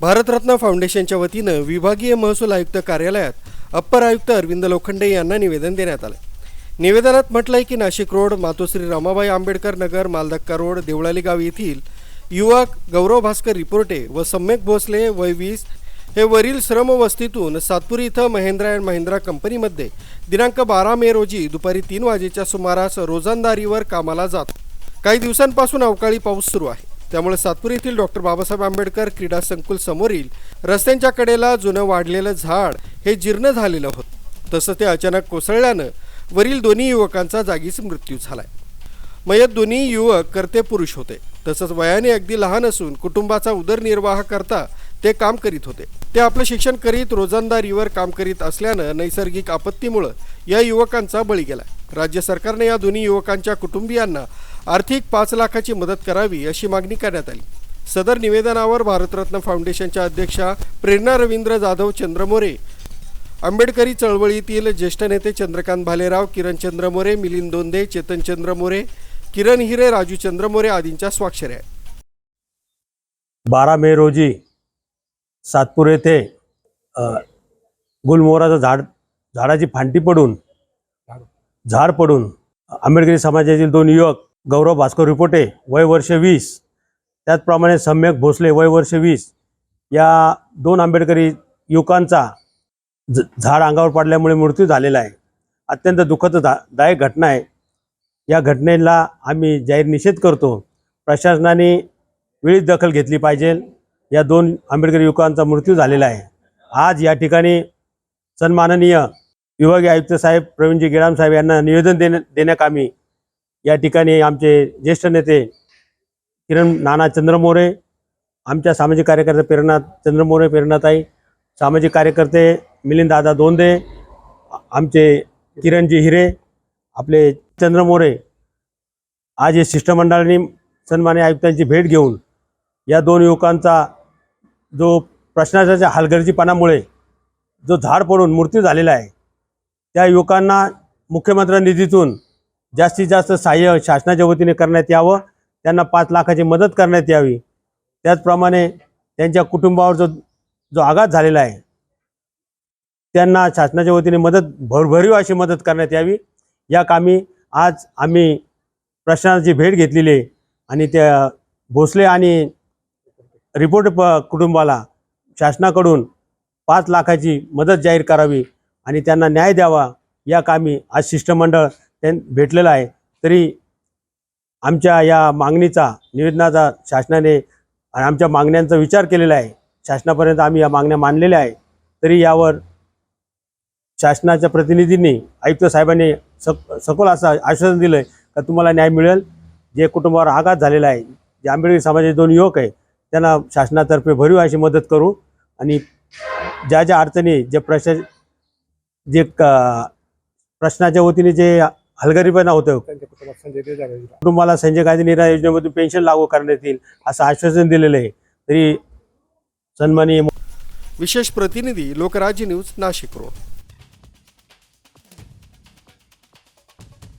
भारतरत्न फाउंडेशनच्या वतीनं विभागीय महसूल आयुक्त कार्यालयात अप्पर आयुक्त अरविंद लोखंडे यांना निवेदन देण्यात आलं. निवेदनात म्हटलंय की नाशिक रोड मातोश्री रमाबाई आंबेडकर नगर मालधक्का रोड देवळाली गाव येथील युवक गौरव भास्कर रिपोर्टे व सम्यक भोसले वय वीस हे वरील श्रमवस्तीतून सातपुरी इथं महिंद्रा अँड महिंद्रा कंपनीमध्ये दिनांक बारा मे रोजी दुपारी तीन वाजेच्या सुमारास रोजंदारीवर कामाला जात. काही दिवसांपासून अवकाळी पाऊस सुरू आहे. त्यामुळे सातपूर येथील डॉक्टर बाबासाहेब आंबेडकर क्रीडा संकुल समोरील रस्त्यांच्या कडेला जुनं वाढलेलं झाड हे जीर्ण झालेलं होतं. तसं ते अचानक कोसळल्यानं वरील दोन्ही युवकांचा जागीच मृत्यू झालाय. मयत दोन्ही युवक करते पुरुष होते. तसंच वयाने अगदी लहान असून कुटुंबाचा उदरनिर्वाह करता ते काम करीत होते. ते आपलं शिक्षण करीत रोजंदारीवर काम करीत असल्यानं नैसर्गिक आपत्तीमुळं या युवकांचा बळी गेला राज्य सरकारने या दोन्ही युवकांच्या कुटुंबियांना आर्थिक पाच लाखाची मदत करावी अशी मागणी करण्यात आली. सदर निवेदनावर भारतरत्न फाउंडेशनच्या अध्यक्षा प्रेरणा रवींद्र जाधव चंद्रमोरे आंबेडकरी चळवळीतील ज्येष्ठ नेते चंद्रकांत भालेराव किरण मोरे मिलिंद दोंदे चेतनचंद्र मोरे किरण हिरे राजू चंद्र मोरे आदींच्या स्वाक्षऱ्या आहेत. बारा मे रोजी सातपूर येथे अ, गुलमोहराचं झाड झाडाची फांटी पडून झाड पडून आंबेडकरी समाजातील दोन युवक गौरव भास्कर रिपोटे वय वर्ष वीस. त्याचप्रमाणे सम्यक भोसले वय वर्ष वीस. या दोन आंबेडकरी युवकांचा ज झाड अंगावर पडल्यामुळे मृत्यू झालेला आहे. अत्यंत दुःखद दा दायक घटना आहे. या घटनेला आम्ही जाहीर निषेध करतो. प्रशासनाने वेळीच दखल घेतली पाहिजे. या दोन आंबेडकरी युवकांचा मृत्यू झालेला आहे. आज या ठिकाणी सन्माननीय विभागीय आयुक्त साहेब प्रवीणजी गेडाम साहेब यांना निवेदन देण्या देण्याकामी या ठिकाणी आमचे ज्येष्ठ नेते किरण नाना चंद्रमोरे आमच्या सामाजिक कार्यकर्ते प्रेरणा चंद्रमोरे प्रेरणाताई सामाजिक कार्यकर्ते मिलिंद दादा दोंदे आमचे किरणजी हिरे आपले चंद्रमोरे आज हे शिष्टमंडळाने सन्मान्य आयुक्तांची भेट घेऊन या दोन युवकांचा जो प्रश्नाच्या हलगर्जीपणामुळे जो झाड पडून मृत्यू झालेला आहे त्या युवकांना मुख्यमंत्री निधीतून जास्तीत जास्त सहाय्य शासनाच्या वतीने करण्यात यावं. त्यांना पाच लाखाची मदत करण्यात यावी. त्याचप्रमाणे त्यांच्या कुटुंबावर जो जो आघात झालेला आहे त्यांना शासनाच्या वतीने मदत भरभरीव अशी मदत करण्यात यावी. या कामी आज आम्ही प्रशासनाची भेट घेतलेली आहे आणि त्या भोसले आणि रिपोर्ट प कुटुंबाला शासनाकडून पाच लाखाची मदत जाहीर करावी आणि त्यांना न्याय द्यावा. या कामी आज शिष्टमंडळ भेटलेलं आहे. तरी आमच्या या मागणीचा निवेदनाचा शासनाने आणि आमच्या मागण्यांचा विचार केलेला आहे. शासनापर्यंत आम्ही या मागण्या मानलेल्या आहे तरी यावर शासनाच्या प्रतिनिधींनी आयुक्त साहेबांनी सक सखोल असं आश्वासन दिलं आहे का तुम्हाला न्याय मिळेल? जे कुटुंबावर आघात झालेला आहे जे आंबेडकरी समाजाचे दोन युवक आहे त्यांना शासनातर्फे भरीव अशी मदत करू आणि ज्या ज्या अडचणी जे प्रशा जे क प्रश्नाच्या वतीने जे हलगरीपणा होतं कुटुंबाला संजय गांधी निर्णय योजनेमधून पेन्शन लागू करण्यात येईल असं आश्वासन दिलेलं आहे. तरी सन्माननीय विशेष प्रतिनिधी लोकराज्य न्यूज नाशिक रोड.